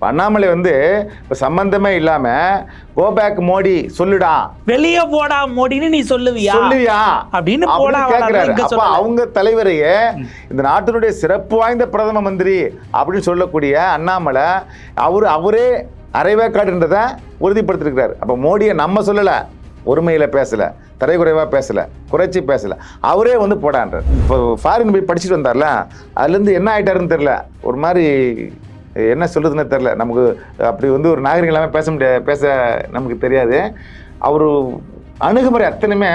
இப்ப அண்ணாமலை வந்து இப்போ சம்பந்தமே இல்லாம கோபேக் மோடி சொல்லுடா. வெளிய போடா மோடின்னு நீ சொல்லுவியா? சொல்லுவியா? அப்படின்னு போடா கேட்கிறாரு அப்ப. அவங்க தலைவரையே இந்த நாட்டினுடைய சிறப்பு வாய்ந்த பிரதம மந்திரி அப்படின்னு சொல்லக்கூடிய அண்ணாமலை அவரு அவரே அரைவேக்காடுன்றதை உறுதிப்படுத்திருக்கிறார். அப்ப மோடியை நம்ம சொல்லல ஒருமையில பேசல தரைக்குறைவா பேசல குறைச்சி பேசல. அவரே வந்து போடான்றார். இப்போ ஃபாரின் போய் படிச்சுட்டு வந்தார்ல அதுலேருந்து என்ன ஆயிட்டாருன்னு தெரியல. ஒரு மாதிரி என்ன சொல்றதுன்னு தெரில நமக்கு அப்படி வந்து ஒரு நாகரிகம் இல்லாமல் பேச முடியாது பேச நமக்கு தெரியாது. அவர் அணுகுமுறை அத்தனையுமே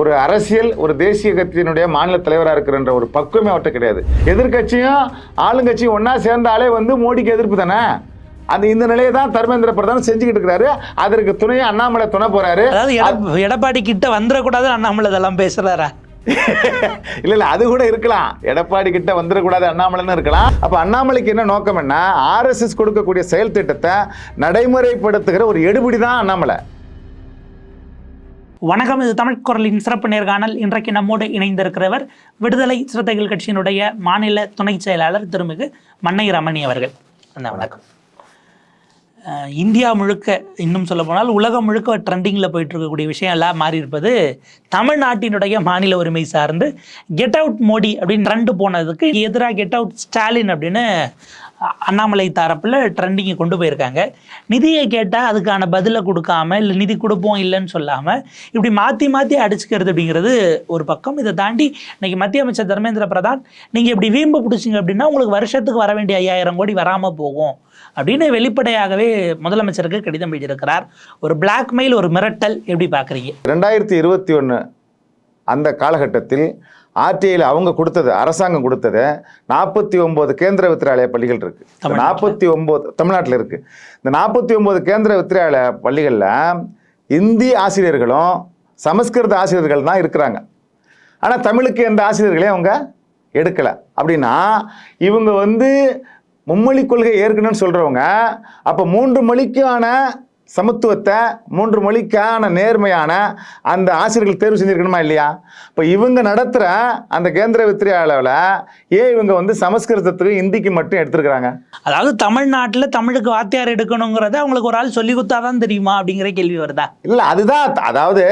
ஒரு அரசியல் ஒரு தேசிய கட்சியினுடைய மாநில தலைவராக இருக்கிறன்ற ஒரு பக்குவமே அவர்கிட்ட கிடையாது. எதிர்க்கட்சியும் ஆளுங்கட்சியும் ஒன்றா சேர்ந்தாலே வந்து மோடிக்கு எதிர்ப்பு தானே? அந்த இந்த நிலையை தான் தர்மேந்திர பிரதான் செஞ்சுக்கிட்டு இருக்கிறாரு. அதற்கு துணையை அண்ணாமலை துணை போறாரு. எடப்பாடி கிட்ட வந்துடக்கூடாது அண்ணாமலை இதெல்லாம் பேசுறாரா? இல்ல இல்ல அது கூட இருக்கலாம். எடப்பாடி கிட்ட வந்துடக்கூடாது அண்ணாமலைன்னு இருக்கலாம். அப்ப அண்ணாமலைக்கு என்ன நோக்கம் என்ன? ஆர்எஸ்எஸ் கொடுக்கக்கூடிய செயல் திட்டத்தை நடைமுறைப்படுத்துகிற ஒரு எடுபிடி தான் அண்ணாமலை. வணக்கம் இது தமிழ் குரலின் சிறப்பு நேர்காணல். இன்றைக்கு நம்மோடு இணைந்திருக்கிறவர் விடுதலை சிறுத்தைகள் கட்சியினுடைய மாநில துணை செயலாளர் திருமிகு மன்னை ரமணி அவர்கள். அந்த வணக்கம். இந்தியா முழுக்க இன்னும் சொல்ல போனால் உலகம் முழுக்க ட்ரெண்டிங்கில் போயிட்டு இருக்கக்கூடிய விஷயம் எல்லாம் மாறி இருப்பது தமிழ்நாட்டினுடைய மாநில உரிமை சார்ந்து கெட் அவுட் மோடி அப்படின்னு ட்ரெண்டு போனதுக்கு எதிராக கெட் அவுட் ஸ்டாலின் அப்படின்னு அண்ணாமலை தரப்பில் ட்ரெண்டிங்கை கொண்டு போயிருக்காங்க. நிதியை கேட்டால் அதுக்கான பதிலை கொடுக்காம இல்லை நிதி கொடுப்போம் இல்லைன்னு சொல்லாமல் இப்படி மாற்றி மாற்றி அடிச்சுக்கிறது அப்படிங்கிறது ஒரு பக்கம். இதை தாண்டி இன்றைக்கி மத்திய அமைச்சர் தர்மேந்திர பிரதான் நீங்கள் இப்படி வீம்பு பிடிச்சிங்க அப்படின்னா உங்களுக்கு வருஷத்துக்கு வர வேண்டிய ஐயாயிரம் கோடி வராமல் போகும். அப்படின்னு வெளிப்படையாகவே முதலமைச்சருக்கு கடிதம் எழுதியிருக்கிறார். ஒரு பிளாக்மெயில் ஒரு மிரட்டல் எப்படி பார்க்குறீங்க? ரெண்டாயிரத்தி இருபத்தி ஒன்று அந்த காலகட்டத்தில் ஆர்டிஐயில் அவங்க கொடுத்தது அரசாங்கம் கொடுத்தது நாற்பத்தி ஒன்பது கேந்திர வித்திராலய பள்ளிகள் இருக்கு. தமிழ்நாட்டுல? நாற்பத்தி ஒன்பது தமிழ்நாட்டில் இருக்கு. இந்த நாற்பத்தி ஒன்பது கேந்திர வித்திராலய பள்ளிகளில் இந்தி ஆசிரியர்களும் சமஸ்கிருத ஆசிரியர்கள் தான் இருக்கிறாங்க. ஆனால் தமிழுக்கு எந்த ஆசிரியர்களையும் அவங்க எடுக்கலை. அப்படின்னா இவங்க வந்து மும்மொழி கொள்கை ஏற்கனவே சொல்கிறவங்க அப்போ மூன்று மொழிக்கான சமத்துவத்தை மூன்று மொழிக்கான நேர்மையான அந்த ஆசிரியர்கள் தேர்வு செஞ்சிருக்கணுமா இல்லையா? இப்போ இவங்க நடத்துகிற அந்த கேந்திர வித்தியாலயில் ஏன் இவங்க வந்து சமஸ்கிருதத்துக்கு இந்திக்கு மட்டும் எடுத்துருக்குறாங்க? அதாவது தமிழ்நாட்டில் தமிழுக்கு வாத்தியார் எடுக்கணுங்கிறத அவங்களுக்கு ஒரு ஆள் சொல்லி கொடுத்தாதான் தெரியுமா அப்படிங்கிற கேள்வி வருதா? இல்லை அதுதான் அதாவது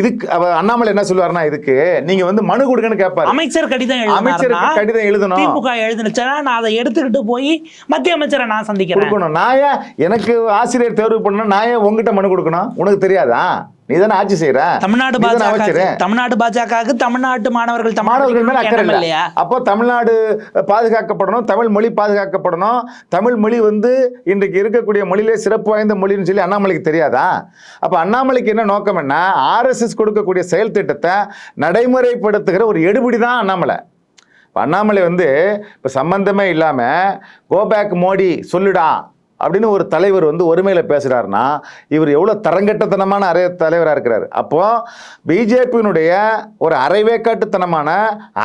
இதுக்கு அண்ணாமலை என்ன சொல்லுவாருன்னா இதுக்கு நீங்கள் வந்து மனு கொடுங்கன்னு கேட்பாரு அமைச்சர் கடிதம் எழுதினாருன்னா கடிதம் எழுதணும். திமுக எழுதுனுச்சா நான் அதை எடுத்துக்கிட்டு போய் மத்திய அமைச்சரை நான் சந்திக்கிறேன். நான் எனக்கு ஆசிரியர் தேர்வு பண்ணணும் நான் ஏன் உங்ககிட்ட மனு கொடுக்கணும்? உனக்கு தெரியாதா? நீ தானே ஆட்சி செய்யற தமிழ்நாடு பாஜக. தமிழ்நாடு பாஜகவுக்கு தமிழ்நாட்டு மாணவர்கள் மாணவர்கள் மேல அக்கறை இல்லையா? அப்போ தமிழ்நாடு பாதுகாக்கப்படணும் தமிழ் மொழி பாதுகாக்கப்படணும். தமிழ் மொழி வந்து இன்றைக்கு இருக்கக்கூடிய மொழியிலே சிறப்பு வாய்ந்த மொழின்னு சொல்லி அண்ணாமலைக்கு தெரியாதா? அப்போ அண்ணாமலைக்கு என்ன நோக்கம் என்ன? ஆர்எஸ்எஸ் கொடுக்கக்கூடிய செயல் திட்டத்தை நடைமுறைப்படுத்துகிற ஒரு எடுபிடி தான் அண்ணாமலை. இப்போ அண்ணாமலை வந்து இப்போ சம்பந்தமே இல்லாமல் கோபேக் மோடி சொல்லுடா. அப்படின்னு ஒரு தலைவர் வந்து ஒருமையில் பேசுகிறாருன்னா இவர் எவ்வளோ தரங்கட்டத்தனமான அரை தலைவராக இருக்கிறார். அப்போது பிஜேபியினுடைய ஒரு அரைவேக்காட்டுத்தனமான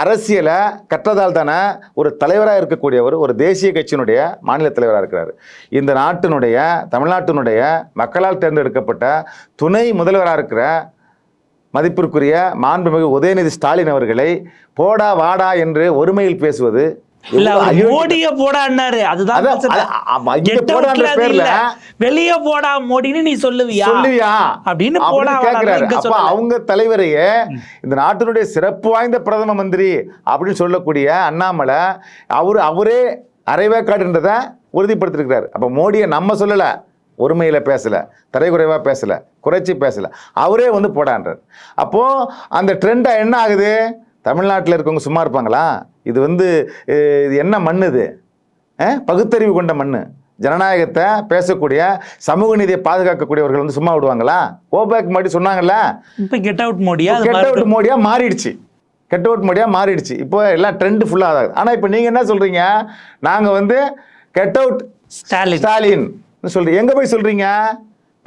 அரசியலை கற்றதால் தானே ஒரு தலைவராக இருக்கக்கூடியவர் ஒரு தேசிய கட்சியினுடைய மாநில தலைவராக இருக்கிறார். இந்த நாட்டினுடைய தமிழ்நாட்டினுடைய மக்களால் தேர்ந்தெடுக்கப்பட்ட துணை முதல்வராக இருக்கிற மதிப்பிற்குரிய மாண்புமிகு உதயநிதி ஸ்டாலின் அவர்களை போடா வாடா என்று ஒருமையில் பேசுவது மோடிய போடா அண்ணாரு. அதுதான். வெளிய போடா மோடின்னு நீ சொல்லுவியா? சொல்லுவியா? அப்படின்னு போடா அப்ப. அவங்க தலைவரையே இந்த நாட்டினுடைய சிறப்பு வாய்ந்த பிரதம மந்திரி அப்படின்னு சொல்லக்கூடிய அண்ணாமலை அவரு அவரே அரைவேக்காடுன்றதை உறுதிப்படுத்திருக்கிறார். அப்ப மோடியை நம்ம சொல்லல ஒருமையில பேசல தரைக்குறைவா பேசல குறைச்சி பேசல. அவரே வந்து போடான்றார். அப்போ அந்த ட்ரெண்டா என்ன ஆகுது? தமிழ்நாட்டில் இருக்கவங்க சும்மா இருப்பாங்களா? இது வந்து இது என்ன மண் இது? பகுத்தறிவு கொண்ட மண் ஜனநாயகத்தை பேசக்கூடிய சமூக நீதியை பாதுகாக்கக்கூடியவர்கள் வந்து சும்மா விடுவாங்களா? கோபேக் மாட்டி சொன்னாங்கல்ல? இப்ப கெட் அவுட் மோடியா கெட் அவுட் மோடியா மாறிடுச்சு. கெட் அவுட் மோடியா மாறிடுச்சு. இப்போ எல்லாம் ட்ரெண்ட் ஃபுல்லாக ஆகுது ஆனால் இப்போ நீங்கள் என்ன சொல்கிறீங்க நாங்கள் வந்து கெட் அவுட் ஸ்டாலின் ஸ்டாலின் சொல்றீங்க. எங்கே போய் சொல்கிறீங்க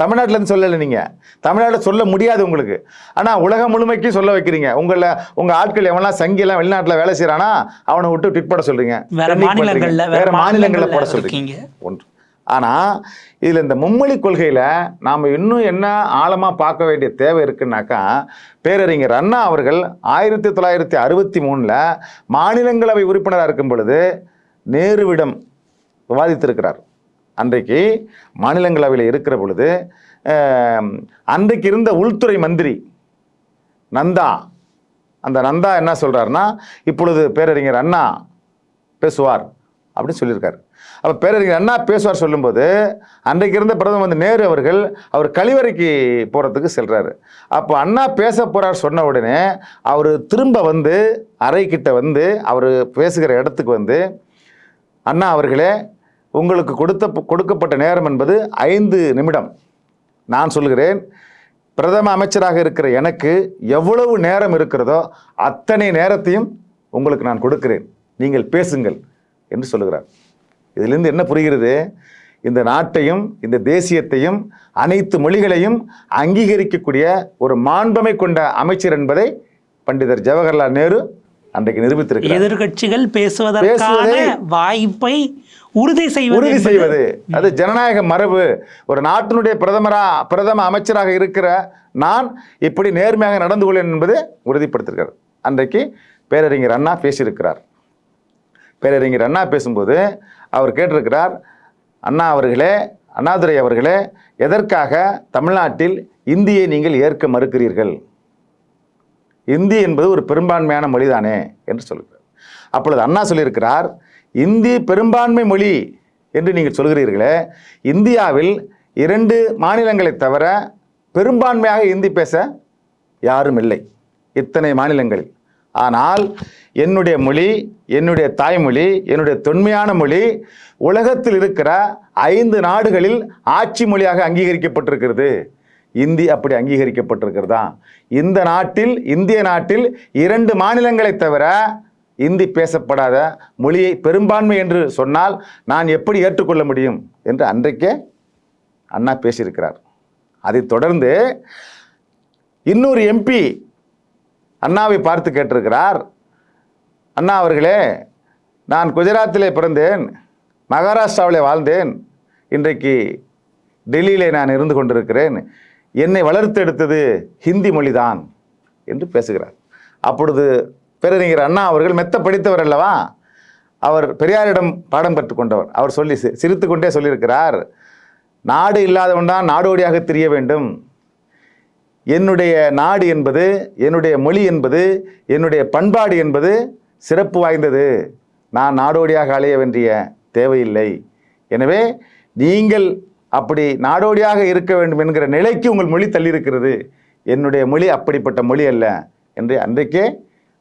தமிழ்நாட்டுல இருந்து சொல்லலை நீங்கள் தமிழ்நாட்டில் சொல்ல முடியாது உங்களுக்கு. ஆனால் உலகம் முழுமைக்கு சொல்ல வைக்கிறீங்க. உங்களை உங்கள் ஆட்கள் எவன்லாம் சங்கிலாம் வெளிநாட்டில் வேலை செய்கிறானா அவனை விட்டு ட்விட் போட சொல்கிறீங்க வேற மாநிலங்கள்ல போட சொல்கிறீங்க ஒன்று. ஆனால் இதில் இந்த மும்மொழி கொள்கையில் நாம் இன்னும் என்ன ஆழமாக பார்க்க வேண்டிய தேவை இருக்குன்னாக்கா பேரறிஞர் அண்ணா அவர்கள் ஆயிரத்தி தொள்ளாயிரத்தி அறுபத்தி மூணில் மாநிலங்களவை உறுப்பினராக இருக்கும் பொழுது நேருவிடம் விவாதித்திருக்கிறார். அன்றைக்கு மாநிலங்களவையில் இருக்கிற பொழுது அன்றைக்கு இருந்த உள்துறை மந்திரி நந்தா அந்த நந்தா என்ன சொல்கிறாருன்னா இப்பொழுது பேரறிஞர் அண்ணா பேசுவார் அப்படின்னு சொல்லியிருக்காரு. அப்போ பேரறிஞர் அண்ணா பேசுவார் சொல்லும்போது அன்றைக்கு இருந்த பிரதமர் வந்து நேரு அவர்கள் அவர் கழிவறைக்கு போகிறதுக்கு செல்கிறாரு அப்போ அண்ணா பேச போகிறார் சொன்ன உடனே அவர் திரும்ப வந்து அறைக்கிட்ட வந்து அவர் பேசுகிற இடத்துக்கு வந்து அண்ணா அவர்களே உங்களுக்கு கொடுத்த கொடுக்கப்பட்ட நேரம் என்பது ஐந்து நிமிடம். நான் சொல்கிறேன் பிரதம அமைச்சராக இருக்கிற எனக்கு எவ்வளவு நேரம் இருக்கிறதோ அத்தனை நேரத்தையும் உங்களுக்கு நான் கொடுக்கிறேன். நீங்கள் பேசுங்கள் என்று சொல்லுகிறார். இதிலிருந்து என்ன புரிகிறது? இந்த நாட்டையும் இந்த தேசியத்தையும் அனைத்து மொழிகளையும் அங்கீகரிக்கக்கூடிய ஒரு மாண்பமை கொண்ட அமைச்சர் என்பதை பண்டிதர் ஜவஹர்லால் நேரு அன்றைக்கு நிரூபித்திருக்கிறார். எதிர்க்கட்சிகள் பேசுவதற்கான பேசுவதை- வாய்ப்பை உறுதி செய்வது உறுதி செய்வது. அது ஜனநாயக மரபு. ஒரு நாட்டினுடைய பிரதமரா பிரதம அமைச்சராக இருக்கிற நான் இப்படி நேர்மையாக நடந்து கொள்வேன் என்பது உறுதிப்படுத்திருக்கிறார். அன்றைக்கு பேரறிஞர் அண்ணா பேசியிருக்கிறார். பேரறிஞர் அண்ணா பேசும்போது அவர் கேட்டிருக்கிறார் அண்ணா அவர்களே அண்ணாதுரை அவர்களே எதற்காக தமிழ்நாட்டில் இந்தியை நீங்கள் ஏற்க மறுக்கிறீர்கள்? இந்தி என்பது ஒரு பெரும்பான்மையான மொழிதானே என்று சொல்கிறார். அப்பொழுது அண்ணா சொல்லியிருக்கிறார் இந்தி பெரும்பான்மை மொழி என்று நீங்கள் சொல்கிறீர்களே இந்தியாவில் இரண்டு மாநிலங்களை தவிர பெரும்பான்மையாக இந்தி பேச யாரும் இல்லை இத்தனை மாநிலங்களில். ஆனால் என்னுடைய மொழி என்னுடைய தாய்மொழி என்னுடைய தொன்மையான மொழி உலகத்தில் இருக்கிற ஐந்து நாடுகளில் ஆட்சி மொழியாக அங்கீகரிக்கப்பட்டிருக்கிறது. இந்தி அப்படி அங்கீகரிக்கப்பட்டிருக்கிறதா? இந்த நாட்டில் இந்திய நாட்டில் இரண்டு மாநிலங்களை தவிர இந்தி பேசப்படாத மொழியை பெரும்பான்மை என்று சொன்னால் நான் எப்படி ஏற்றுக்கொள்ள முடியும் என்று அன்றைக்கே அண்ணா பேசியிருக்கிறார். அதைத் தொடர்ந்து இன்னொரு எம்பி அண்ணாவை பார்த்து கேட்டிருக்கிறார். அண்ணா அவர்களே நான் குஜராத்திலே பிறந்தேன் மகாராஷ்டிராவிலே வாழ்ந்தேன். இன்றைக்கு டெல்லியிலே நான் இருந்து கொண்டிருக்கிறேன். என்னை வளர்த்தெடுத்தது ஹிந்தி மொழிதான் என்று பேசுகிறார். அப்பொழுது பேரறிஞர் அண்ணா அவர்கள் மெத்த படித்தவர் அல்லவா? அவர் பெரியாரிடம் பாடம் கற்றுக்கொண்டவர் அவர் சொல்லி சி- சிரித்துக்கொண்டே சொல்லியிருக்கிறார். நாடு இல்லாதவன் தான் நாடோடியாக தெரிய வேண்டும். என்னுடைய நாடு என்பது என்னுடைய மொழி என்பது என்னுடைய பண்பாடு என்பது சிறப்பு வாய்ந்தது. நான் நாடோடியாக அலைய வேண்டிய தேவையில்லை. எனவே நீங்கள் அப்படி நாடோடியாக இருக்க வேண்டும் என்கிற நிலைக்கு உங்கள் மொழி தள்ளியிருக்கிறது. என்னுடைய மொழி அப்படிப்பட்ட மொழி அல்ல என்று அன்றைக்கே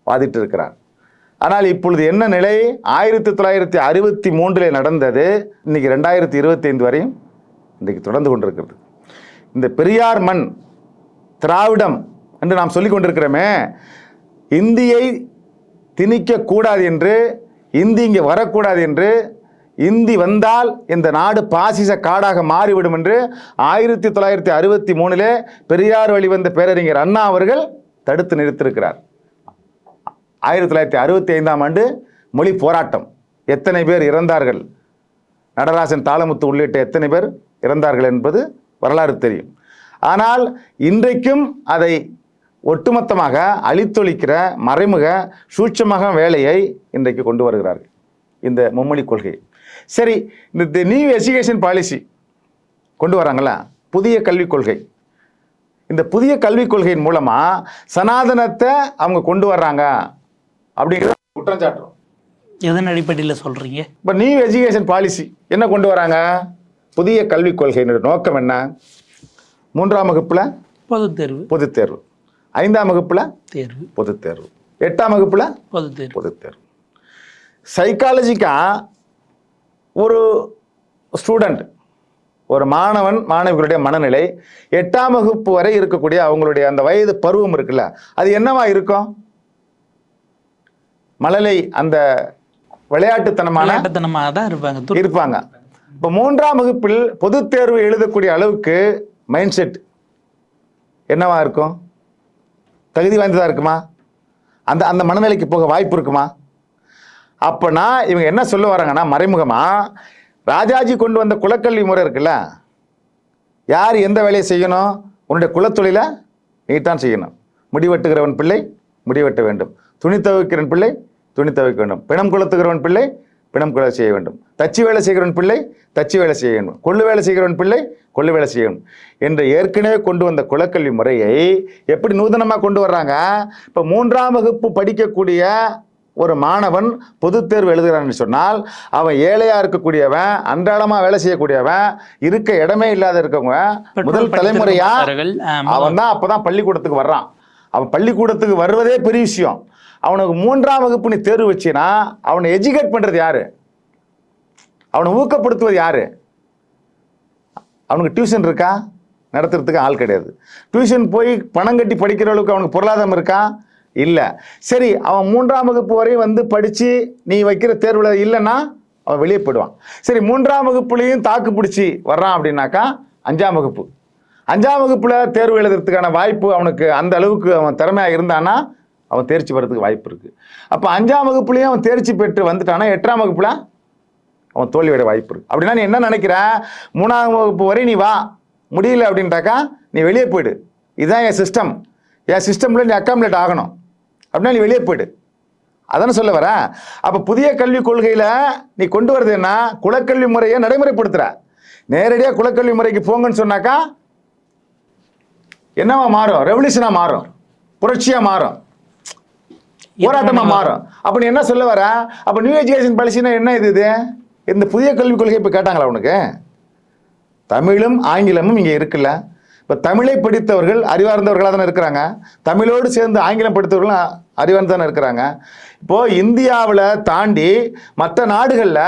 வாதிட்டு இருக்கிறார் ஆனால் இப்பொழுது என்ன நிலை? ஆயிரத்தி தொள்ளாயிரத்தி அறுபத்தி மூன்றில் நடந்தது. இன்னைக்கு ரெண்டாயிரத்தி இருபத்தி ஐந்து வரையும் இன்றைக்கு தொடர்ந்து கொண்டிருக்கிறது. இந்த பெரியார் மண் திராவிடம் என்று நாம் சொல்லிக் கொண்டிருக்கிறோமே இந்தியை திணிக்கக்கூடாது என்று இந்தி இங்கே வரக்கூடாது என்று இந்தி வந்தால் இந்த நாடு பாசிச காடாக மாறிவிடும் என்று ஆயிரத்தி தொள்ளாயிரத்தி அறுபத்தி மூணிலே பெரியார் வழிவந்த பேரறிஞர் அண்ணா அவர்கள் தடுத்து நிறுத்திருக்கிறார் ஆயிரத்தி தொள்ளாயிரத்தி அறுபத்தி ஐந்தாம் ஆண்டு மொழி போராட்டம். எத்தனை பேர் இறந்தார்கள்? நடராசன் தாளமுத்து உள்ளிட்ட எத்தனை பேர் இறந்தார்கள் என்பது வரலாறு தெரியும். ஆனால் இன்றைக்கும் அதை ஒட்டுமொத்தமாக அழித்தொழிக்கிற மறைமுக சூட்சமாக வேலையை இன்றைக்கு கொண்டு வருகிறார்கள். இந்த மும்மொழி கொள்கை. சரி இந்த நியூ எஜுகேஷன் பாலிசி கொண்டு வராங்கள புதிய கல்விக் கொள்கை. இந்த புதிய கல்விக் கொள்கையின் மூலமா சனாதனத்தை அவங்க கொண்டு வர்றாங்க அப்படிங்கிறத குற்றம் சாட்டுறோம் எதன் அடிப்படையில் சொல்றீங்க? இப்போ நியூ எஜுகேஷன் பாலிசி என்ன கொண்டு வராங்க? புதிய கல்விக் கொள்கையினுடைய நோக்கம் என்ன? மூன்றாம் வகுப்பில் பொதுத் தேர்வு தேர்வு ஐந்தாம் வகுப்பில் தேர்வு. பொதுத் தேர்வு எட்டாம் வகுப்பில் பொதுத் தேர்வு பொதுத் தேர்வு சைக்காலஜிக்காக ஒரு ஸ்டூடெண்ட் ஒரு மாணவன் மாணவிகளுடைய மனநிலை எட்டாம் வகுப்பு வரை இருக்கக்கூடிய அவங்களுடைய அந்த வயது பருவம் இருக்குல்ல அது என்னவா இருக்கும்? மழலை அந்த விளையாட்டுத்தனமான தான் இருப்பாங்க. இருப்பாங்க. இப்போ மூன்றாம் வகுப்பில் பொதுத் தேர்வு எழுதக்கூடிய அளவுக்கு மைண்ட் செட் என்னவா இருக்கும்? தகுதி வாய்ந்ததா இருக்குமா? அந்த அந்த மனநிலைக்கு போக வாய்ப்பு இருக்குமா? அப்போனா இவங்க என்ன சொல்ல வராங்கன்னா மறைமுகமாக ராஜாஜி கொண்டு வந்த குலக்கல்வி முறை இருக்குல்ல யார் எந்த வேலையை செய்யணும்? உன்னுடைய குலத்தொழிலை நீத்தான் செய்யணும். முடிவெட்டுகிறவன் பிள்ளை முடிவெட்ட வேண்டும். துணி துவைக்கிறவன் பிள்ளை துணி துவைக்க வேண்டும். பிணம் குலத்துகிறவன் பிள்ளை பிணம் குல செய்ய வேண்டும். தச்சு வேலை செய்கிறவன் பிள்ளை தச்சு வேலை செய்ய வேண்டும். கொள்ளு வேலை செய்கிறவன் பிள்ளை கொள்ளு வேலை செய்ய வேண்டும். என்று ஏற்கனவே கொண்டு வந்த குலக்கல்வி முறையை எப்படி நூதனமாக கொண்டு வர்றாங்க? இப்போ மூன்றாம் வகுப்பு படிக்கக்கூடிய ஒரு மாணவன் பொதுத் தேர்வு எழுதுகிறான்னு சொன்னால் அவன் ஏழையா இருக்கக்கூடியவன் அன்றாடமா வேலை செய்யக்கூடியவன் இருக்க இடமே இல்லாத இருக்கவங்க முதல் தலைமுறையா அவன் தான் அப்பதான் பள்ளிக்கூடத்துக்கு வர்றான். அவன் பள்ளிக்கூடத்துக்கு வருவதே பெரிய விஷயம். அவனுக்கு மூன்றாம் வகுப்பு நீ தேர்வு வச்சினா அவனை எஜுகேட் பண்றது யாரு? அவனை ஊக்கப்படுத்துவது யாரு? அவனுக்கு டியூஷன் இருக்கா? நடத்துறதுக்கு ஆள் கிடையாது. டியூஷன் போய் பணம் கட்டி படிக்கிற அளவுக்கு அவனுக்கு பொருளாதாரம் இருக்கா? இல்லை. சரி அவன் மூன்றாம் வகுப்பு வரையும் வந்து படித்து நீ வைக்கிற தேர்வில் இல்லைன்னா அவன் வெளியே போயிடுவான். சரி மூன்றாம் வகுப்புலேயும் தாக்கு பிடிச்சி வர்றான் அப்படின்னாக்கா அஞ்சாம் வகுப்பு. அஞ்சாம் வகுப்பில் தேர்வு எழுதுறதுக்கான வாய்ப்பு அவனுக்கு அந்த அளவுக்கு அவன் திறமையாக இருந்தானா அவன் தேர்ச்சி வர்றதுக்கு வாய்ப்பு இருக்குது அப்போ அஞ்சாம் வகுப்புலேயும் அவன் தேர்ச்சி பெற்று வந்துட்டானா எட்டாம் வகுப்பில் அவன் தோல்வியோட வாய்ப்பு இருக்குது அப்படின்னா நீ என்ன நினைக்கிற? மூணாம் வகுப்பு வரை நீ வா. முடியல அப்படின்ட்டாக்கா நீ வெளியே போயிடு. இதுதான் என் சிஸ்டம் என் சிஸ்டமில் நீ அக்காமலேட் ஆகணும். அப்படின்னா நீ வெளியே போயிடு. அதானே சொல்ல வரேன் அப்போ புதிய கல்விக் கொள்கையில் நீ கொண்டு வரது என்ன? குலக்கல்வி முறையை நடைமுறைப்படுத்துற. நேரடியாக குலக்கல்வி முறைக்கு போங்கன்னு சொன்னாக்கா என்னவா மாறும்? ரெவல்யூஷனாக மாறும். புரட்சியாக மாறும். போராட்டமா மாறும். அப்ப நீ என்ன சொல்ல வர? அப்ப நியூ எஜுகேஷன் பாலிசினா என்ன இது இது? இந்த புதிய கல்விக் கொள்கை இப்ப கேட்டாங்களா உனக்கு? தமிழும் ஆங்கிலமும் இங்க இருக்குல்ல. இப்ப தமிழை படித்தவர்கள் அறிவார்ந்தவர்களாக தானே இருக்கிறாங்க. தமிழோடு சேர்ந்து ஆங்கிலம் படித்தவர்களும் அறிவார்ந்து தானே இருக்கிறாங்க. இப்போது இந்தியாவில் தாண்டி மற்ற நாடுகளில்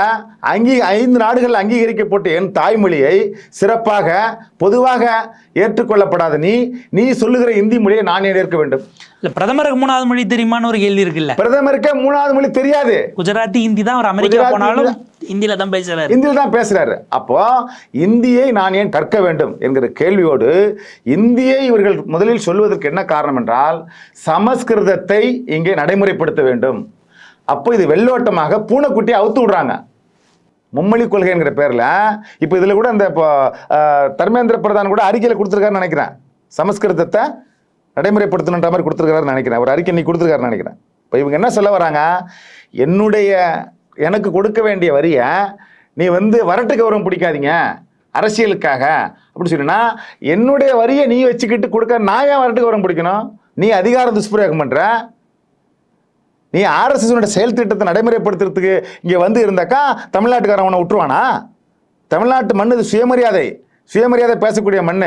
அங்கீ ஐந்து நாடுகளில் அங்கீகரிக்கப்பட்ட என் தாய்மொழியை சிறப்பாக பொதுவாக ஏற்றுக்கொள்ளப்படாத நீ நீ சொல்லுகிற இந்தி மொழியை நான் ஏற்க வேண்டும். இல்ல பிரதமருக்கு மூணாவது மொழி தெரியுமான்னு ஒரு கேள்வி இருக்குல்ல? பிரதமருக்கே மூணாவது மொழி தெரியாது. குஜராத்தி ஹிந்தி தான் அவர் அமெரிக்கா போனாலும் ஹிந்தி ஹிந்தியில தான் பேசுறாரு. இந்தியில் தான் பேசுறாரு. அப்போ இந்தியை நான் ஏன் கற்க வேண்டும் என்கிற கேள்வியோடு இந்தியை இவர்கள் முதலில் சொல்வதற்கு என்ன காரணம் என்றால் சமஸ்கிருதத்தை இங்கே நடைமுறைப்படுத்த வேண்டும். அப்போ இது வெள்ளோட்டமாக பூனைக்குட்டியை அவுத்து விடுறாங்க. மும்மொழி கொள்கைங்கிற பேரில் இப்போ இதில் கூட இந்த இப்போ தர்மேந்திர பிரதான் கூட அறிக்கையில் கொடுத்துருக்காருன்னு நினைக்கிறேன். சமஸ்கிருதத்தை நடைமுறைப்படுத்தணுன்ற மாதிரி கொடுத்துருக்காருன்னு நினைக்கிறேன். ஒரு அறிக்கை நீ கொடுத்துருக்காருன்னு நினைக்கிறேன். இப்போ இவங்க என்ன சொல்ல வராங்க? என்னுடைய எனக்கு கொடுக்க வேண்டிய வரியை நீ வந்து வரட்டு கௌரவம் பிடிக்காதீங்க. அரசியலுக்காக. அப்படி சொன்னா என்னுடைய வரியை நீ வச்சுக்கிட்டு கொடுக்க நான் ஏன் வரட்டு கௌரவம் பிடிக்கணும்? நீ அதிகார துஷ்பிரயோகம் பண்ணுற நீ ஆர்எஸ்எஸ் செயல் திட்டத்தை நடைமுறைப்படுத்துறதுக்கு இங்கே வந்து இருந்தாக்கா தமிழ்நாட்டுக்காரன் உன்னை விட்டுருவானா? தமிழ்நாட்டு மண் இது சுயமரியாதை. சுயமரியாதை பேசக்கூடிய மண்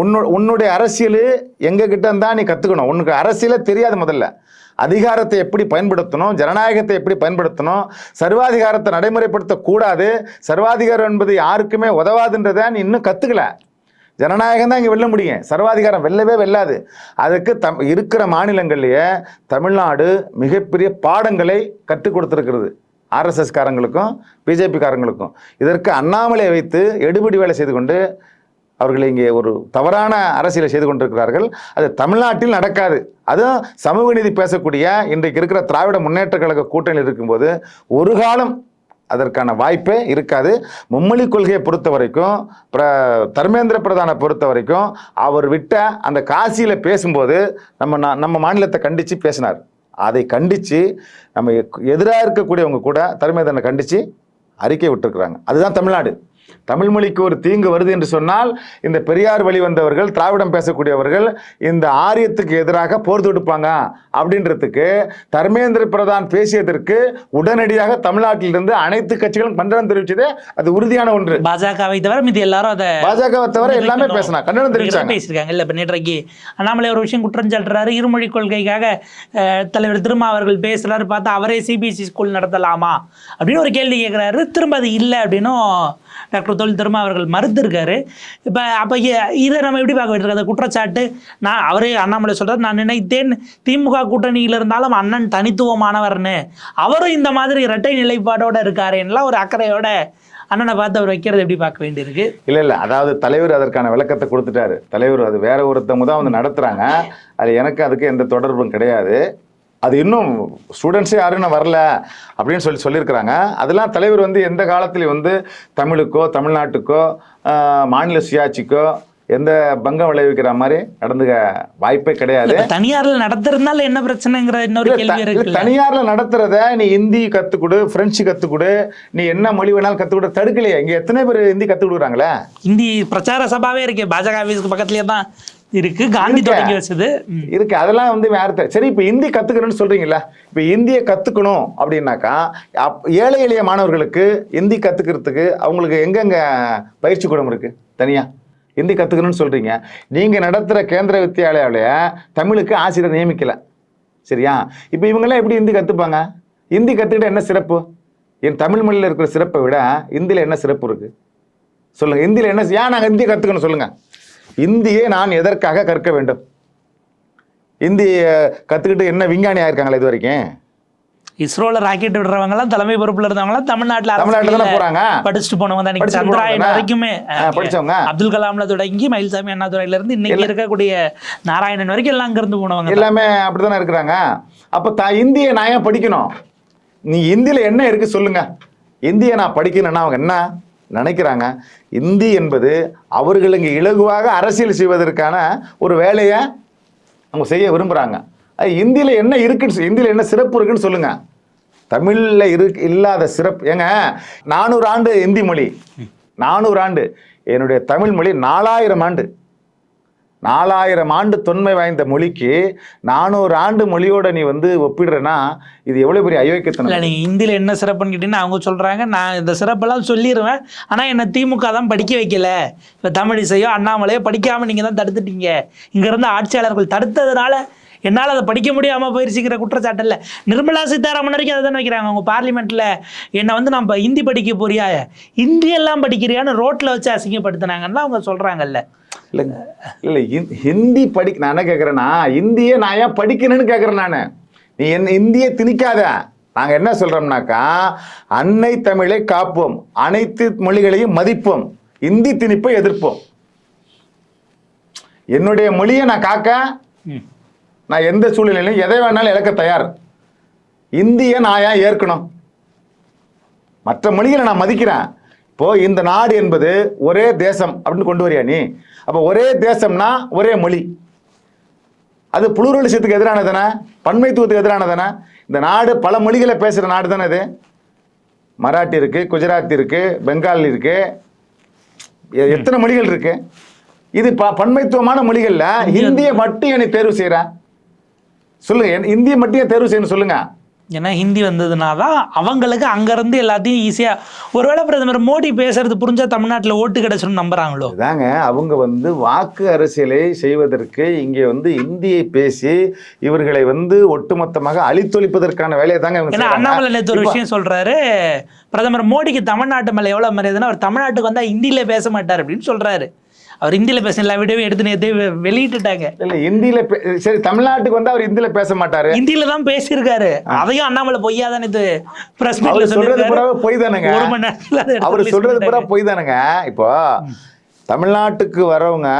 உன்னு உன்னுடைய அரசியல் எங்ககிட்ட தான் நீ கற்றுக்கணும் உனக்கு அரசியலே தெரியாது முதல்ல. அதிகாரத்தை எப்படி பயன்படுத்தணும்? ஜனநாயகத்தை எப்படி பயன்படுத்தணும்? சர்வாதிகாரத்தை நடைமுறைப்படுத்தக்கூடாது. சர்வாதிகாரம் என்பது யாருக்குமே உதவாதுன்றதை நீ இன்னும் கற்றுக்கல ஜனநாயகம் தான் இங்கே வெல்ல முடியும். சர்வாதிகாரம் வெல்லவே வெல்லாது. அதுக்கு தம் இருக்கிற மாநிலங்கள்லேயே தமிழ்நாடு மிகப்பெரிய பாடங்களை கற்றுக் கொடுத்துருக்கிறது. ஆர்எஸ்எஸ்காரங்களுக்கும் பிஜேபிக்காரங்களுக்கும் இதற்கு அண்ணாமலை வைத்து எடுபிடி வேலை செய்து கொண்டு அவர்கள் இங்கே ஒரு தவறான அரசியலை செய்து கொண்டிருக்கிறார்கள். அது தமிழ்நாட்டில் நடக்காது. அதுவும் சமூக நீதி பேசக்கூடிய இன்றைக்கு இருக்கிற திராவிட முன்னேற்ற கழக கூட்டணியில் இருக்கும்போது ஒரு காலம் அதற்கான வாய்ப்பே இருக்காது. மும்மொழி கொள்கையை பொறுத்த வரைக்கும் பிர தர்மேந்திர பிரதானை பொறுத்த வரைக்கும் அவர் விட்ட அந்த காசியில் பேசும்போது நம்ம நம்ம மாநிலத்தை கண்டித்து பேசினார். அதை கண்டித்து நம்ம எதிராக இருக்கக்கூடியவங்க கூட தர்மேந்திரனை கண்டித்து அறிக்கை விட்டுருக்குறாங்க. அதுதான் தமிழ்நாடு. தமிழ் மொழிக்கு ஒரு தீங்கு வருது என்று சொன்னால் இந்த பெரியார் வழி வந்தவர்கள் திராவிடம் பேசக்கூடியவர்கள் இந்த ஆரியத்துக்கு எதிராக போர் தொடுப்பாங்க அப்படின்றதுக்கு தர்மேந்திர பிரதான் பேசியதற்கு உடனடியாக தமிழ்நாட்டிலிருந்து அனைத்து கட்சிகளும் கண்டனம் தெரிவிச்சது அது உறுதியான ஒன்று. பாஜகவை தவிர மீதி எல்லாரும் அதை பாஜகவை தவிர எல்லாமே பேசினா கண்டனம் தெரிவிச்சாங்க. பேசியிருக்காங்க. இல்ல இப்ப நேற்றைக்கு அண்ணாமலை ஒரு விஷயம் குற்றம் சாட்டுறாரு இருமொழி கொள்கைக்காக தலைவர் திரும்ப அவர்கள் பேசுறாரு பார்த்தா அவரே சிபிஎஸ்சி ஸ்கூல் நடத்தலாமா அப்படின்னு ஒரு கேள்வி கேட்குறாரு திரும்ப அது இல்லை அப்படின்னும் டாக்டர் தொழில் திரும்ப அவர்கள் மறுத்திருக்காரு. இப்போ அப்போ இதை நம்ம எப்படி பார்க்க வேண்டியிருக்கு? அந்த குற்றச்சாட்டு நான் அவரே அண்ணாமலை சொல்றாரு நான் நினைத்தேன் திமுக கூட்டணியில் இருந்தாலும் அண்ணன் தனித்துவமானவர்னு. அவரும் இந்த மாதிரி இரட்டை நிலைப்பாடோட இருக்காருன்னெலாம் ஒரு அக்கறையோட அண்ணனை பார்த்து அவர் வைக்கிறது எப்படி பார்க்க வேண்டியிருக்கு? இல்ல இல்ல. அதாவது தலைவர் அதற்கான விளக்கத்தை கொடுத்துட்டாரு. தலைவர் அது வேற ஒருத்தவங்க தான் வந்து நடத்துறாங்க. அது எனக்கு அதுக்கு எந்த தொடர்பும் கிடையாது. அது இன்னும் ஸ்டூடெண்ட்ஸே யாரும் இன்னும் வரல அப்படின்னு சொல்லி சொல்லியிருக்கிறாங்க. அதெல்லாம் தலைவர் வந்து எந்த காலத்துலையும் வந்து தமிழுக்கோ தமிழ்நாட்டுக்கோ மாநில சுயாட்சிக்கோ எந்த பங்கம் விளைவிக்கிற மாதிரி நடந்துக்க வாய்ப்பே கிடையாது. தனியார்ல நடத்துறதுனால என்ன பிரச்சனைங்கிற இன்னொரு கேள்வி இருக்குல்ல தனியார்ல நடத்துறத நீ ஹிந்தி கத்துக் கொடு பிரெஞ்சு கத்துக் கொடு நீ என்ன மொழி வேணாலும் கத்துக் கொடு தடுக்கலையே. இங்க எத்தனை பேர் ஹிந்தி கத்துக் கொடுக்குறாங்களே? இந்தி பிரச்சார சபாவே இருக்கு. பாஜக ஆபீஸ்க்கு பக்கத்துலயே தான் இருக்கு. காந்தி. தொடங்கி வச்சது. இருக்கு. அதெல்லாம் வந்து வேற சரி இப்போ ஹிந்தி கத்துக்கிறேன்னு சொல்றீங்களா இப்போ ஹிந்தியை கத்துக்கணும் அப்படின்னாக்கா அப்- ஏழை எளிய மாணவர்களுக்கு ஹிந்தி கத்துக்கிறதுக்கு அவங்களுக்கு எங்கெங்க பயிற்சி கூடம் இருக்கு? தனியா. ஹிந்தி கத்துக்கணும்னு சொல்றீங்க. நீங்க நடத்துற கேந்திர வித்தியாலயாவில தமிழுக்கு ஆசிரியர் நியமிக்கல. சரியா? இப்போ இவங்கெல்லாம் எப்படி ஹிந்தி கத்துப்பாங்க? ஹிந்தி கத்துக்கிட்ட என்ன சிறப்பு? என் தமிழ் மொழியில் இருக்கிற சிறப்பை விட ஹிந்தியில் என்ன சிறப்பு இருக்கு? சொல்லுங்க. ஹிந்தியில் என்ன ஏன் நாங்கள் ஹிந்தி கத்துக்கணும் சொல்லுங்க. இந்தியை நான் எதற்காக கற்க வேண்டும்? இந்தி கத்துக்கிட்டு என்ன விஞ்ஞானி ஆயிருக்காங்களா இது வரைக்கும்? இஸ்ரோல ராக்கெட் விடுறவங்க எல்லாம் தலைமை பொறுப்புல இருந்தவங்க எல்லாம் தமிழ்நாட்டுல தமிழ்நாட்டுல போறாங்க? படிச்சுட்டு போனவங்க தான். சந்திராயன் வரைக்குமே படிச்சவங்க. அப்துல் கலாம்ல தொடங்கி மயில்சாமி அண்ணாதுரையில இருந்து இன்னைக்கு இருக்கக்கூடிய நாராயணன் வரைக்கும் எல்லாம் அங்க இருந்து போனவங்க. எல்லாமே அப்படித்தானே இருக்கிறாங்க? அப்ப த இந்தியை நான் ஏன் படிக்கணும்? நீ இந்தியில என்ன இருக்கு சொல்லுங்க. இந்தியை நான் படிக்கணும்னா அவங்க என்ன? நினைக்கிறாங்க. இந்தி என்பது அவர்களுக்கு இலகுவாக அரசியல் செய்வதற்கான ஒரு வேலையை அவங்க செய்ய விரும்புறாங்க. அது இந்தியில என்ன இருக்குன்னு இந்தியில என்ன சிறப்பு இருக்குன்னு சொல்லுங்க. தமிழ்ல இரு இல்லாத சிறப்பு ஏங்க நானூறு ஆண்டு இந்தி மொழி. நானூறு ஆண்டு. என்னுடைய தமிழ் மொழி நாலாயிரம் ஆண்டு. நாலாயிரம் ஆண்டு தொன்மை வாய்ந்த மொழிக்கு நானூறு ஆண்டு மொழியோட நீ வந்து ஒப்பிடுறேன்னா இது எவ்வளவு பெரிய அயோக்கியத்தனம்? இல்லை நீங்க இந்தியில் என்ன சிறப்புன்னு கேட்டீங்கன்னா அவங்க சொல்கிறாங்க நான் இந்த சிறப்பெல்லாம் சொல்லிடுவேன் ஆனால் என்னை திமுக தான் படிக்க வைக்கல. இப்போ தமிழிசையோ அண்ணாமலையோ படிக்காமல் நீங்கள் தான் தடுத்துட்டீங்க. இங்கேருந்து ஆட்சியாளர்கள் தடுத்ததுனால என்னால் அதை படிக்க முடியாமல் போயிருச்சுங்கிற குற்றச்சாட்டு இல்லை. நிர்மலா சீதாராமன் வரைக்கும் அதை தானே வைக்கிறாங்க அவங்க பார்லிமெண்ட்டில் என்னை வந்து நம்ம ஹிந்தி படிக்க போறியா? ஹிந்தியெல்லாம் படிக்கிறியான்னு ரோட்டில் வச்சு அசிங்கப்படுத்தினாங்கன்னு அவங்க சொல்கிறாங்கல்ல இல்லைங்க இல்லை ஹிந்- ஹிந்தி படி நான் என்ன கேட்குறேன்னா இந்தியை நான் ஏன் படிக்கணும்னு கேட்குறேன் நான். நீ என்ன இந்தியை திணிக்காத. நாங்கள் என்ன சொல்கிறோம்னாக்கா அன்னை தமிழை காப்போம். அனைத்து மொழிகளையும் மதிப்போம். இந்தி திணிப்பை எதிர்ப்போம். என்னுடைய மொழியை நான் காக்க. நான் எந்த சூழ்நிலையிலும் எதை வேணாலும் இழக்க தயார். இந்தியை நான் ஏன் ஏற்கணும். மற்ற மொழிகளை நான் மதிக்கிறேன். இப்போ இந்த நாடு என்பது ஒரே தேசம் அப்படின்னு கொண்டு வரியா நீ? அப்போ ஒரே தேசம்னா ஒரே மொழி. அது புளூரலிசத்துக்கு எதிரானதானே பன்மைத்துவத்துக்கு எதிரானதானே இந்த நாடு பல மொழிகளை பேசுகிற நாடு தானே இது மராட்டி இருக்கு குஜராத்தி இருக்கு பெங்காலி இருக்கு. எ- எத்தனை மொழிகள் இருக்கு? இது ப பன்மைத்துவமான மொழிகள்ல ஹிந்தியை மட்டும் என்னை தேர்வு செய்கிறேன் சொல்லுங்க என் இந்தியை மட்டும் தேர்வு செய்யணும் சொல்லுங்க. ஏன்னா ஹிந்தி வந்ததுனா தான் அவங்களுக்கு அங்கேருந்து எல்லாத்தையும் ஈஸியாக ஒருவேளை பிரதமர் மோடி பேசுறது புரிஞ்சா தமிழ்நாட்டில் ஓட்டு கிடைச்சிடும் நம்புறாங்களோ இதாங்க அவங்க வந்து வாக்கு அரசியலை செய்வதற்கு இங்கே வந்து இந்தியை பேசி இவர்களை வந்து ஒட்டுமொத்தமாக அழித்தொழிப்பதற்கான வேலையை தாங்க ஏன்னா. அண்ணாமலை நேற்று ஒரு விஷயம் சொல்றாரு பிரதமர் மோடிக்கு தமிழ்நாட்டு மேல எவ்வளவு மரியாதைன்னா அவர் தமிழ்நாட்டுக்கு வந்தா ஹிந்தியில பேச மாட்டார் அப்படின்னு சொல்றாரு அவர் ஹிந்தியில பேச எல்லா வீடியோவும் எடுத்து நேற்று வெளியிட்டுட்டாங்க. இல்ல இந்தியில பே- சரி தமிழ்நாட்டுக்கு வந்து அவர் இந்தியில பேச மாட்டாரு. ஹிந்தியில தான் பேசியிருக்காரு. அதையும் அண்ணாமலை பொய்யா தானே இது பிரஸ் சொல்லியிருக்காரு. பூரா பொய் தானுங்க. ஒரு மணி நேரத்துல அவர் சொல்றது பூரா. பொய் தானுங்க. இப்போ தமிழ்நாட்டுக்கு வரவங்க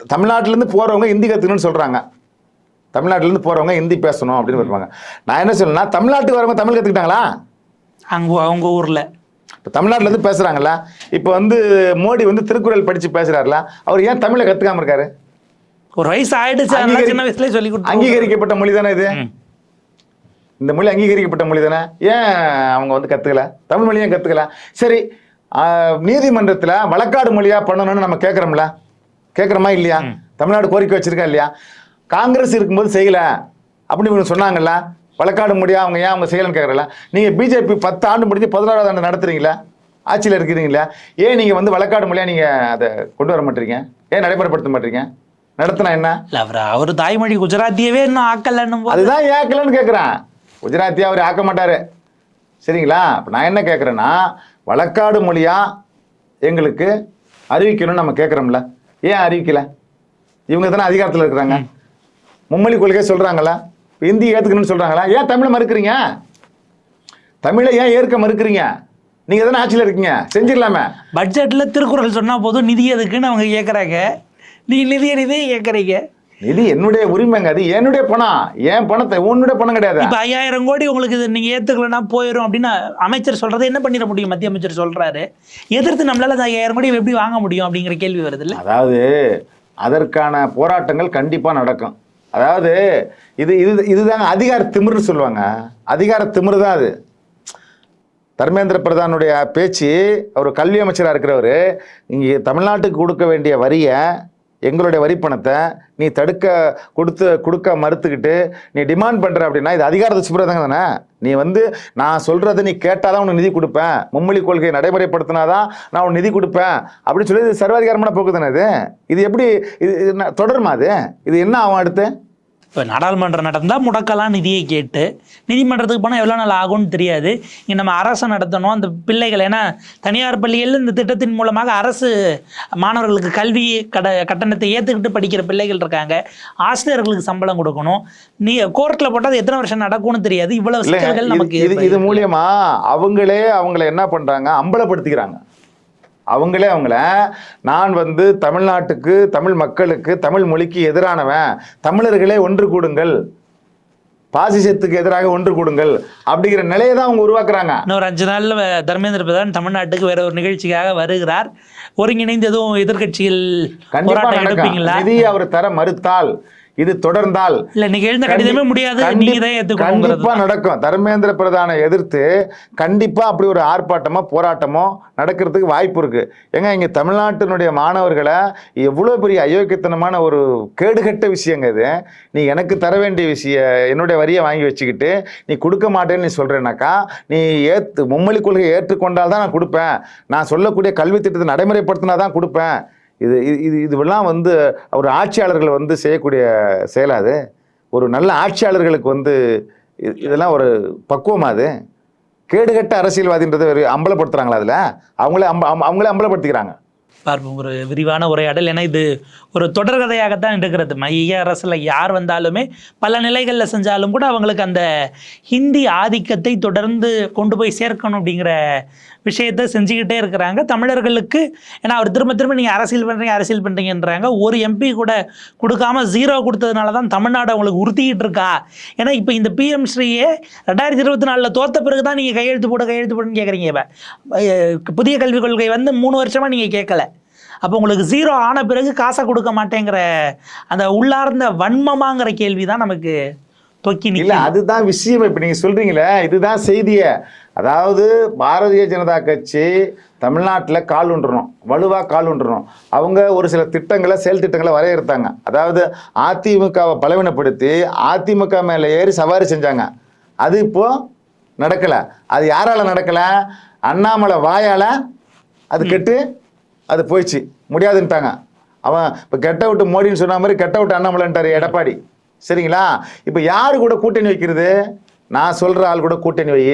தமிழ்நாட்டுல இருந்து போறவங்க ஹிந்தி கத்துக்கணும்னு சொல்றாங்க. தமிழ்நாட்டுல இருந்து போறவங்க ஹிந்தி பேசணும் அப்படின்னு வருவாங்க நான் என்ன சொல்லணும்னா தமிழ்நாட்டுக்கு வரவங்க தமிழ் கத்துக்கிட்டாங்களா? அங்க அவங்க ஊர்ல. இப்போ தமிழ்நாட்டுல இருந்து பேசுறாங்கல்ல இப்போ வந்து மோடி வந்து திருக்குறள் படிச்சு பேசுறாருல அவர் ஏன் தமிழை கத்துக்காம இருக்காரு? ஒரு வயசு ஆயிடுச்சு சின்ன வயசுலயே சொல்லி கொடுத்து அங்கீகரிக்கப்பட்ட மொழி தானே இது. இந்த மொழி அங்கீகரிக்கப்பட்ட மொழி தானே? ஏன் அவங்க வந்து கத்துக்கல? தமிழ் மொழி ஏன் கத்துக்கல? சரி நீதிமன்றத்துல வழக்காடு மொழியா பண்ணணும்னு நம்ம கேட்குறோம்ல கேட்குறோமா இல்லையா? தமிழ்நாடு கோரிக்கை வச்சிருக்கா இல்லையா? காங்கிரஸ் இருக்கும்போது செய்யல அப்படின்னு சொன்னாங்கல்ல. வழக்காடு மொழியா அவங்க ஏன் அவங்க செய்யலன்னு கேட்குறல நீங்க பிஜேபி பத்து ஆண்டு முடிஞ்சு பதினோராவது ஆண்டு நடத்துறீங்களா? ஆட்சியில் இருக்கிறீங்களா? ஏன் நீங்க வந்து வழக்காடு மொழியா நீங்க அதை கொண்டு வர மாட்டீங்க? ஏன் நடைமுறைப்படுத்த மாட்டீங்க? நடத்தினா என்ன? அவர் அவர் தாய்மொழி குஜராத்தியவே இன்னும் ஆக்கலன்னும் போது. அதுதான் ஏக்கலன்னு கேட்குறேன் குஜராத்தியா அவர் ஆக்க மாட்டாரு. சரிங்களா? இப்போ நான் என்ன கேட்குறேன்னா வழக்காடு மொழியா எங்களுக்கு அறிவிக்கணும்னு நம்ம கேட்குறோம்ல ஏன் அறிவிக்கல? இவங்க தானே அதிகாரத்தில் இருக்கிறாங்க. மும்மொழி கொள்கை சொல்கிறாங்களா இந்தி ஏற்றுக்கணும்னு சொல்கிறாங்களா ஏன் தமிழை மறுக்கிறீங்க? தமிழை ஏன் ஏற்க மறுக்கிறீங்க? நீங்கள் தானே ஆட்சியில் இருக்கீங்க. செஞ்சிடலாமே. பட்ஜெட்ல திருக்குறள் சொன்னா போதும். நிதி எதுக்குன்னு அவங்க கேக்குறாங்க. நீ நிதிய நிதியை கேக்குறீங்க? நிதி என்னுடைய உரிமைங்க. அது என்னுடைய பணம். என் பணத்தை உன்னுடைய பணம் கிடையாது. இப்ப ஐயாயிரம் கோடி உங்களுக்கு இது நீங்க ஏத்துக்கலன்னா போயிடும் அப்படின்னு அமைச்சர் சொல்றதை என்ன பண்ணிட முடியும்? மத்திய அமைச்சர் சொல்றாரு. எதிர்த்து நம்மளால அந்த ஐயாயிரம் கோடி எப்படி வாங்க முடியும் அப்படிங்கிற கேள்வி வருது இல்ல? அதாவது அதற்கான போராட்டங்கள் கண்டிப்பாக நடக்கும். அதாவது இது இது இதுதாங்க அதிகார திமிர்னு சொல்லுவாங்க. அதிகார திமிர் தான் அது. தர்மேந்திர பிரதானுடைய பேச்சு அவர் கல்வி அமைச்சராக இருக்கிறவர் இங்கே தமிழ்நாட்டுக்கு கொடுக்க வேண்டிய வரியை எங்களுடைய வரி பணத்தை நீ தடுக்க கொடுத்து கொடுக்க மறுத்துக்கிட்டு நீ டிமாண்ட் பண்ணுற அப்படின்னா இது அதிகார துஷ்பிரதாங்க தானே? நீ வந்து நான் சொல்கிறத நீ கேட்டால் தான் உனக்கு நிதி கொடுப்பேன். மும்மொழி கொள்கையை நடைமுறைப்படுத்தினா தான் நான் உனக்கு நிதி கொடுப்பேன். அப்படின்னு சொல்லி இது சர்வாதிகாரமான போக்கு தானே இது? இது எப்படி இது இது தொடருமா அது? இது என்ன ஆகும் அடுத்து? இப்போ நாடாளுமன்றம் நடந்தால் முடக்கலாம் நிதியை கேட்டு. நீதிமன்றத்துக்கு போனால் எவ்வளோ நாள் ஆகும்னு தெரியாது. இங்கே நம்ம அரசு நடத்தணும். அந்த பிள்ளைகள் ஏன்னா தனியார் பள்ளிகளில் இந்த திட்டத்தின் மூலமாக அரசு மாணவர்களுக்கு கல்வி கட கட்டணத்தை ஏற்றுக்கிட்டு படிக்கிற பிள்ளைகள் இருக்காங்க. ஆசிரியர்களுக்கு சம்பளம் கொடுக்கணும். நீ கோர்ட்டில் போட்டால் எத்தனை வருஷம் நடக்கும்னு தெரியாது. இவ்வளவு இல்லைங்க. சிக்கல்கள் நமக்கு இது இது ஏற்படுது. மூலியமா அவங்களே அவங்கள என்ன பண்றாங்க? அம்பலப்படுத்திக்கிறாங்க. அவங்களே அவங்கள நான் வந்து தமிழ்நாட்டுக்கு தமிழ் மக்களுக்கு தமிழ் மொழிக்கு எதிரானவன். தமிழர்களே ஒன்று கூடுங்கள். பாசிசத்துக்கு எதிராக ஒன்று கூடுங்கள். அப்படிங்கிற நிலையை தான் அவங்க உருவாக்குறாங்க. இன்னொரு அஞ்சு நாள்ல தர்மேந்திர பிரதான் தமிழ்நாட்டுக்கு வேற ஒரு நிகழ்ச்சிக்காக வருகிறார். ஒருங்கிணைந்து எதுவும் எதிர்க்கட்சியில் கண்டிப்பா போராட்டம் நடக்கும் எடுப்பீங்களா? நிதி அவர் தர மறுத்தால் இது தொடர்ந்தால் கண்டிப்பா நடக்கும். தர்மேந்திர பிரதானை எதிர்த்து கண்டிப்பா அப்படி ஒரு ஆர்ப்பாட்டமோ போராட்டமோ நடக்கிறதுக்கு வாய்ப்பு இருக்கு. ஏங்க இங்க தமிழ்நாட்டினுடைய மாணவர்களை எவ்வளவு பெரிய அயோக்கியத்தனமான ஒரு கேடுகட்ட விஷயங்க இது. நீ எனக்கு தர வேண்டிய விஷயம் என்னுடைய வரியை வாங்கி வச்சுக்கிட்டு நீ கொடுக்க மாட்டேன்னு நீ சொல்றேனாக்கா நீ ஏத்து மும்மொழி கொள்கையை ஏற்றுக்கொண்டால் தான் நான் கொடுப்பேன். நான் சொல்லக்கூடிய கல்வி திட்டத்தை நடைமுறைப்படுத்தினா தான் கொடுப்பேன். இது இது இது இதுவெல்லாம் வந்து ஒரு ஆட்சியாளர்கள் வந்து செய்யக்கூடிய செயலாது ஒரு நல்ல ஆட்சியாளர்களுக்கு வந்து இது- இதெல்லாம் ஒரு பக்குவமாக அது? கேடுகட்ட அரசியல்வாதின்றதை ஒரு அம்பலப்படுத்துகிறாங்களா அதில்? அவங்களே அம்ப அம்ப- அவங்களே அம்பலப்படுத்திக்கிறாங்க. பார்ப்போம் ஒரு விரிவான உரையாடல். ஏன்னா இது ஒரு தொடர்கதையாகத்தான் இருக்கிறது. மைய அரசில் யார் வந்தாலுமே பல நிலைகளில் செஞ்சாலும் கூட அவங்களுக்கு அந்த ஹிந்தி ஆதிக்கத்தை தொடர்ந்து கொண்டு போய் சேர்க்கணும் அப்படிங்கிற விஷயத்தை செஞ்சுக்கிட்டே இருக்கிறாங்க. தமிழர்களுக்கு ஏன்னா அவர் திரும்ப திரும்ப நீங்கள் அரசியல் பண்ணுறீங்க அரசியல் பண்ணுறீங்கன்றாங்க ஒரு எம்பி கூட கொடுக்காம ஜீரோ கொடுத்ததுனால தான் தமிழ்நாடு அவங்களுக்கு உறுத்திக்கிட்டு இருக்கா? ஏன்னா இப்போ இந்த பிஎம் ஸ்ரீயே ரெண்டாயிரத்தி இருபத்தி நாலில் தோத்த பிறகு தான் நீங்கள் கையெழுத்து போட கையெழுத்து போடுன்னு கேட்குறீங்க இப்போ. புதிய கல்விக் கொள்கை வந்து மூணு வருஷமாக நீங்கள் கேட்கல அப்போ உங்களுக்கு ஜீரோ ஆன பிறகு காசை கொடுக்க மாட்டேங்கிற அந்த உள்ளார்ந்த வன்மமாங்கிற கேள்வி தான் நமக்கு தொக்கி இல்ல அதுதான் விஷயம். இப்ப நீங்க சொல்றீங்களே இதுதான் செய்திய. அதாவது பாரதிய ஜனதா கட்சி தமிழ்நாட்டில் கால் ஊன்றணும் வலுவா கால் ஊன்றணும். அவங்க ஒரு சில திட்டங்களை செயல் திட்டங்களை வரையறுத்தாங்க. அதாவது அதிமுகவை பலவீனப்படுத்தி அதிமுக மேலே ஏறி சவாரி செஞ்சாங்க. அது இப்போ நடக்கல. அது யாரால நடக்கல? அண்ணாமலை வாயால அது கெட்டு அது போயிடுச்சு. முடியாதுன்ட்டாங்க. அவன் இப்போ கெட்ட விட்டு மோடின்னு சொன்ன மாதிரி கெட்ட விட்டு அண்ணாமலைன்ட்டார் எடப்பாடி. சரிங்களா? இப்போ யாரு கூட கூட்டணி வைக்கிறது? நான் சொல்கிற ஆள் கூட கூட்டணி வை.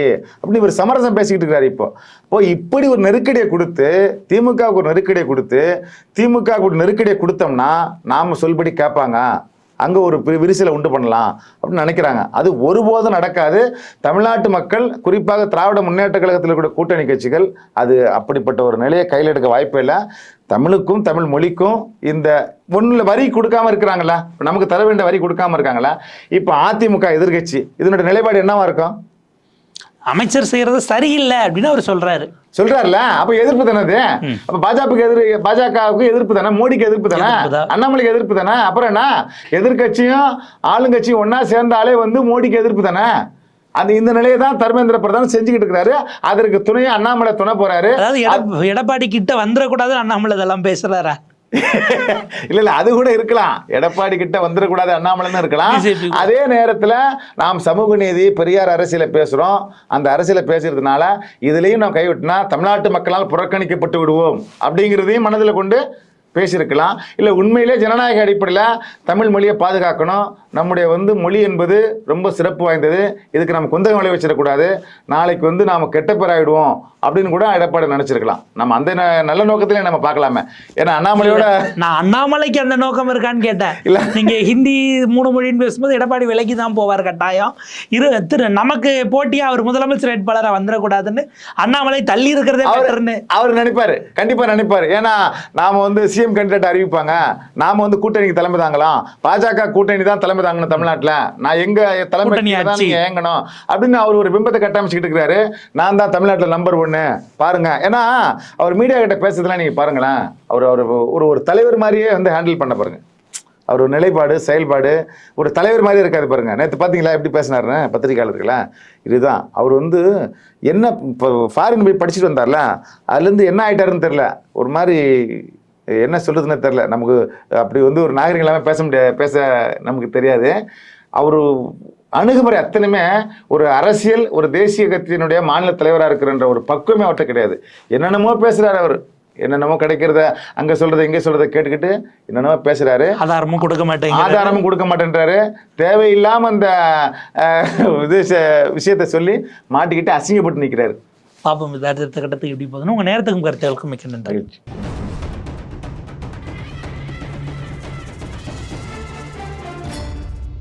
அப்படின்னு இவர் சமரசம் பேசிக்கிட்டு இருக்கிறார் இப்போ. இப்போ இப்படி ஒரு நெருக்கடியை கொடுத்து திமுகவுக்கு ஒரு நெருக்கடியை கொடுத்து திமுகவுக்கு ஒரு நெருக்கடியை கொடுத்தோம்னா நாம் சொல்படி கேட்பாங்க. அங்கே ஒரு விரிசலை உண்டு பண்ணலாம் அப்படின்னு நினைக்கிறாங்க. அது ஒருபோதும் நடக்காது. தமிழ்நாட்டு மக்கள் குறிப்பாக திராவிட முன்னேற்ற கழகத்தில் கூட கூட்டணி கட்சிகள் அது அப்படிப்பட்ட ஒரு நிலையை கையில் எடுக்க வாய்ப்பே இல்லை. தமிழுக்கும் தமிழ் மொழிக்கும் இந்த ஒன்றில் வரி கொடுக்காம இருக்கிறாங்களா நமக்கு தர வேண்டிய வரி கொடுக்காம இருக்காங்களா இப்போ அதிமுக எதிர்க்கட்சி இதனுடைய நிலைப்பாடு என்னவா இருக்கும்? அமைச்சர் செய்யறது சரியில்லை அப்படின்னு அவர் சொல்றாரு. சொல்றாருல அப்ப எதிர்ப்பு தானே அது? அப்ப பாஜகவுக்கு எதிர் பாஜகவுக்கு எதிர்ப்பு தானே? மோடிக்கு எதிர்ப்பு தானே. அண்ணாமலைக்கு எதிர்ப்பு தானே? அப்புறம் என்ன? எதிர்க்கட்சியும் ஆளுங்கட்சியும் ஒண்ணா சேர்ந்தாலே வந்து மோடிக்கு எதிர்ப்பு தானே? அந்த இந்த நிலையை தான் தர்மேந்திர பிரதான் செஞ்சுக்கிட்டு இருக்கிறாரு. அதற்கு துணையா அண்ணாமலை துணை போறாரு. அதாவது எடப்- எடப்பாடி கிட்ட வந்துடக்கூடாது அண்ணாமலை இதெல்லாம் பேசுறாரா? இல்ல இல்ல அது கூட இருக்கலாம். எடப்பாடி கிட்ட வந்துடக்கூடாது அண்ணாமலைன்னு இருக்கலாம். அதே நேரத்துல நாம் சமூக நீதி பெரியார் அரசியல பேசுறோம். அந்த அரசியல பேசுறதுனால இதுலயும் நாம் கைவிட்டினா தமிழ்நாட்டு மக்களால் புறக்கணிக்கப்பட்டு விடுவோம். அப்படிங்கிறதையும் மனதில் கொண்டு பேசியிருக்கலாம். இல்லை உண்மையிலே ஜனநாயக அடிப்படையில் தமிழ் மொழியை பாதுகாக்கணும். நம்முடைய வந்து மொழி என்பது ரொம்ப சிறப்பு வாய்ந்தது. இதுக்கு நம்ம குந்தகம் விளை வச்சிடக்கூடாது. நாளைக்கு வந்து நாம கெட்ட பேர் ஆயிடுவோம் அப்படின்னு கூட எடப்பாடி நினைச்சிருக்கலாம். நம்ம அந்த நல்ல நோக்கத்திலே நம்ம பார்க்கலாமே. ஏன்னா அண்ணாமலையோட நான் அண்ணாமலைக்கு அந்த நோக்கம் இருக்கான்னு கேட்டேன். இல்ல. நீங்க ஹிந்தி மூணு மொழின்னு பேசும்போது எடப்பாடி விலைக்கு தான் போவார் கட்டாயம். இரு திரு நமக்கு போட்டியா அவர் முதலமைச்சர் வேட்பாளராக வந்துடக்கூடாதுன்னு அண்ணாமலை தள்ளி இருக்கிறதே அவர் பெட்டர்னு. அவர் நினைப்பாரு. கண்டிப்பா நினைப்பாரு. ஏன்னா நாம வந்து சிஎம் கேண்டிடேட் அறிவிப்பாங்க. நாம வந்து கூட்டணிக்கு தலைமை தாங்கலாம். பாஜக கூட்டணி தான் தலைமை தாங்கணும் தமிழ்நாட்டுல. நான் எங்க தலைமை தான் ஆட்சி. நீங்க ஏங்கணும் அப்படின்னு அவர் ஒரு பிம்பத்தை கட்டமைச்சுக்கிட்டு இருக்கிறாரு. நான் தான் தமிழ்நாட்டுல நம்பர் ஒன்னு பாருங்க. ஏன்னா அவர் மீடியா கிட்ட பேசுறதுலாம் நீங்க பாருங்களேன். அவர் அவர் ஒரு ஒரு தலைவர் மாதிரியே வந்து ஹேண்டில் பண்ண பாருங்க. அவர் ஒரு நிலைப்பாடு செயல்பாடு ஒரு தலைவர் மாதிரி இருக்காது பாருங்க. நேற்று பார்த்தீங்களா எப்படி பேசினாருன்னு பத்திரிகையாளர்கள இதுதான். அவர் வந்து என்ன இப்போ ஃபாரின் போய் படிச்சுட்டு வந்தார்ல? அதுலேருந்து என்ன ஆயிட்டாருன்னு தெரில ஒரு மாதிரி என்ன சொல்றதுன்னு தெரில நமக்கு அப்படி வந்து ஒரு நாகரிகம் இல்லாமல் பேச முடியாது பேச நமக்கு தெரியாது. அவர் அணுகுமுறை அத்தனையுமே ஒரு அரசியல் ஒரு தேசிய கட்சியினுடைய மாநில தலைவராக இருக்கிறன்ற ஒரு பக்குவமே அவர்கிட்ட கிடையாது. என்னென்னமோ பேசுறாரு அவர். என்னென்னமோ கிடைக்கிறத அங்க சொல்றத இங்க சொல்றத கேட்டுக்கிட்டு என்னென்னமோ பேசுறாரு. ஆதாரமும் கொடுக்க மாட்டேங்க ஆதாரமும் கொடுக்க மாட்டேன்றாரு. தேவையில்லாம அந்த அஹ், இது ச- விஷயத்தை சொல்லி மாட்டிக்கிட்டு அசிங்கப்பட்டு நிக்கிறாரு. பாப்போம். அடுத்த கட்டத்துக்கு எப்படி போகுதுன்னு உங்க நேரத்துக்கும் கருத்துகளுக்கும் மிக்க நன்றி.